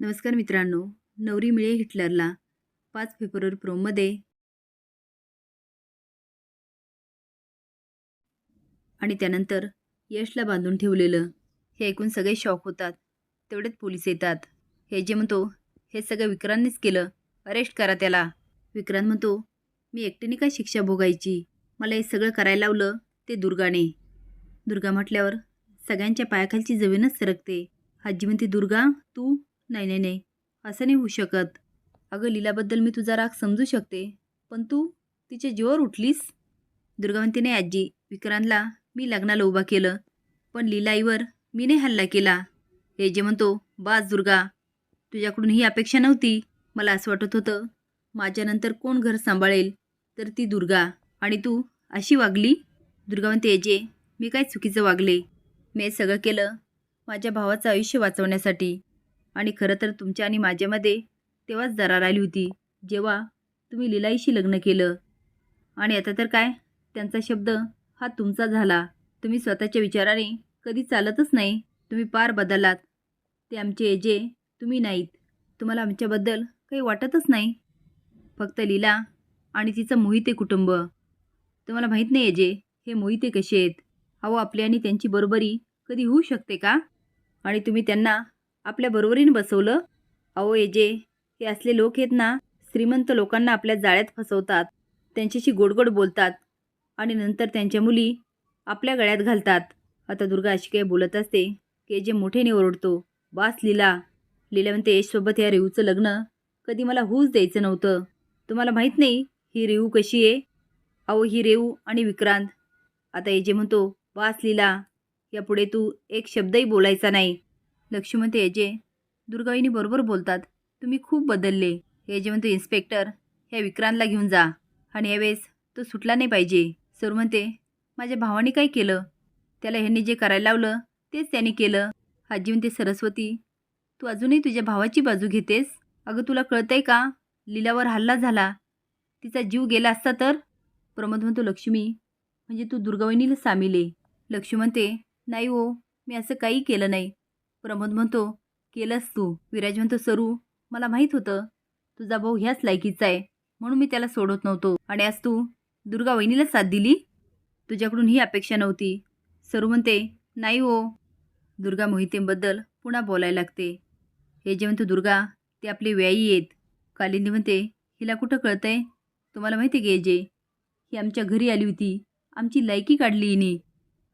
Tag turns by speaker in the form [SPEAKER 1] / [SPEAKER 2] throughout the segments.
[SPEAKER 1] नमस्कार मित्रांनो नवरी मिळे हिटलरला पाच फेब्रुवारी प्रोमध्ये आणि त्यानंतर यशला बांधून ठेवलेलं हे ऐकून सगळे शॉक होतात. तेवढेच पोलीस येतात. हे जे म्हणतो हे सगळं विक्रांतनीच केलं. अरेस्ट करा त्याला. विक्रांत म्हणतो मी एकटीने काय शिक्षा भोगायची? मला हे सगळं करायला लावलं ते दुर्गाने. दुर्गा म्हटल्यावर सगळ्यांच्या पायाखालची जमीनच सरकते. आजी म्हणते दुर्गा तू नाही नाही नाही. असं नाही होऊ शकत. अगं लीलाबद्दल मी तुझा राग समजू शकते. पण तू तिच्या जीवावर उठलीस? दुर्गा म्हणते नाही आजी. विक्रांतला मी लग्नाला उभा केलं. पण लीलाईवर मी नाही हल्ला केला. हे जे म्हणतो बास दुर्गा. तुझ्याकडून ही अपेक्षा नव्हती. मला असं वाटत होतं माझ्यानंतर कोण घर सांभाळेल? तर ती दुर्गा. आणि तू अशी वागली? दुर्गा म्हणते एजे मी काय चुकीचं वागले? मी सगळं केलं माझ्या भावाचं आयुष्य वाचवण्यासाठी. आणि खरं तर तुमच्या आणि माझ्यामध्ये तेव्हाच दरार आली होती जेव्हा तुम्ही लिलाईशी लग्न केलं. आणि आता तर काय? त्यांचा शब्द हा तुमचा झाला. तुम्ही स्वतःच्या विचाराने कधी चालतच नाही. तुम्ही पार बदललात. ते आमचे एजे तुम्ही नाहीत. तुम्हाला आमच्याबद्दल काही वाटतच नाही. फक्त लीला आणि तिचं मोहिते कुटुंब. तुम्हाला माहीत नाही एजे हे मोहिते कसे आहेत? अहो आपली आणि त्यांची बरोबरी कधी होऊ शकते का? आणि तुम्ही त्यांना आपल्या बरोबरीने बसवलं. अहो एजे हे असले लोक आहेत ना श्रीमंत लोकांना आपल्या जाळ्यात फसवतात. त्यांच्याशी गोडगोड बोलतात. आणि नंतर त्यांच्या मुली आपल्या गळ्यात घालतात. आता दुर्गा अशी काही बोलत असते की जे मोठेने ओरडतो बास लीला. लीला म्हणते यशसोबत या रेऊचं लग्न. कधी मला होऊच द्यायचं नव्हतं. तुम्हाला माहीत नाही ही रेऊ कशी आहे? अहो ही रेऊ आणि विक्रांत. आता एजे म्हणतो बास लीला यापुढे तू एक शब्दही बोलायचा नाही. लक्ष्मी म्हणते एजे दुर्गाईनी बरोबर बोलतात तुम्ही खूप बदलले. हे जे म्हणते इन्स्पेक्टर ह्या विक्रांतला घेऊन जा. आणि यावेळेस तो सुटला नाही पाहिजे. सर म्हणते माझ्या भावाने काय केलं? त्याला ह्यांनी जे करायला लावलं तेच त्याने केलं. आजी म्हणते सरस्वती तू अजूनही तुझ्या भावाची बाजू घेतेस? अगं तुला कळतंय का? लिलावर हल्ला झाला. तिचा जीव गेला असता तर? प्रमोद म्हणतो लक्ष्मी म्हणजे तू दुर्गावहिनीला आहे. लक्ष्मी म्हणते नाही हो मी असं काही केलं नाही. प्रमोद म्हणतो केलंस तू. विराज म्हणतो सरू मला माहीत होतं. तुझा भाऊ ह्याच लायकीचा आहे. म्हणून मी त्याला सोडत नव्हतो. आणि आज तू दुर्गा वहिनीला साथ दिली? तुझ्याकडून ही अपेक्षा नव्हती. सरू म्हणते नाही हो. दुर्गा मोहितेबद्दल पुन्हा बोलायला लागते. हे जे म्हणतो दुर्गा ते आपले व्यायी आहेत. कालिंदी म्हणते हिला कुठं कळतंय? तुम्हाला माहिती आहे जे ही आमच्या घरी आली होती. आमची लायकी काढली हिने.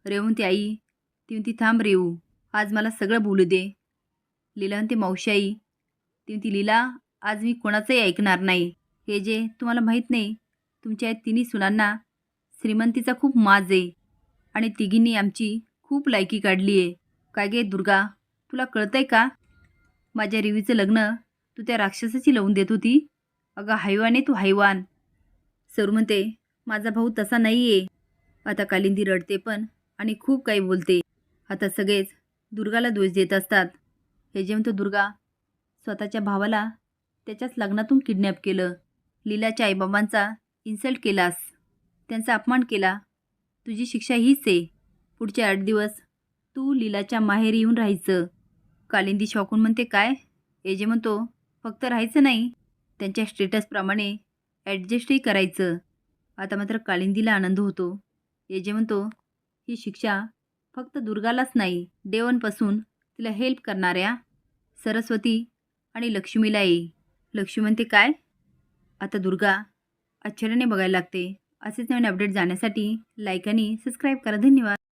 [SPEAKER 1] रेव ती आई ती म्हणती थांब रेऊ आज मला सगळं बोलू दे. लीला म्हणते मावशाई ती म्हणती लीला आज मी कोणाचंही ऐकणार नाही. हे जे तुम्हाला माहीत नाही तुमच्या तिन्ही सुनांना श्रीमंतीचा खूप माज आहे आणि तिघींनी आमची खूप लायकी काढली आहे. काय गे दुर्गा तुला कळतंय का? माझ्या रिवीचं लग्न तू त्या राक्षसाची लावून देत होती. अगं हैवाने तू हैवान सरू म्हणते माझा भाऊ तसा नाही आहे आता कालिंदी रडते पण आणि खूप काही बोलते. आता सगळेच दुर्गाला दोष देत असतात. हे जे म्हणतो दुर्गा स्वतःच्या भावाला त्याच्याच लग्नातून किडनॅप केलं. लीलाच्या आईबाबांचा इन्सल्ट केलास. त्यांचा अपमान केला. तुझी शिक्षा हीच आहे. पुढचे आठ दिवस तू लीलाच्या माहेरी येऊन राहायचं. कालिंदी शॉकून म्हणते काय? हे जे म्हणतो फक्त राहायचं नाही. त्यांच्या स्टेटसप्रमाणे ॲडजस्टही करायचं. आता मात्र कालिंदीला आनंद होतो. हे जे म्हणतो ही शिक्षा फक्त दुर्गालाच नाही देवांपासून तिला हेल्प करणाऱ्या सरस्वती आणि लक्ष्मीला लक्ष्मी म्हणते काय? आता दुर्गा आश्चर्याने बघायला लागते. असेच नवीन अपडेट जाण्यासाठी लाईक आणि सबस्क्राईब करा. धन्यवाद.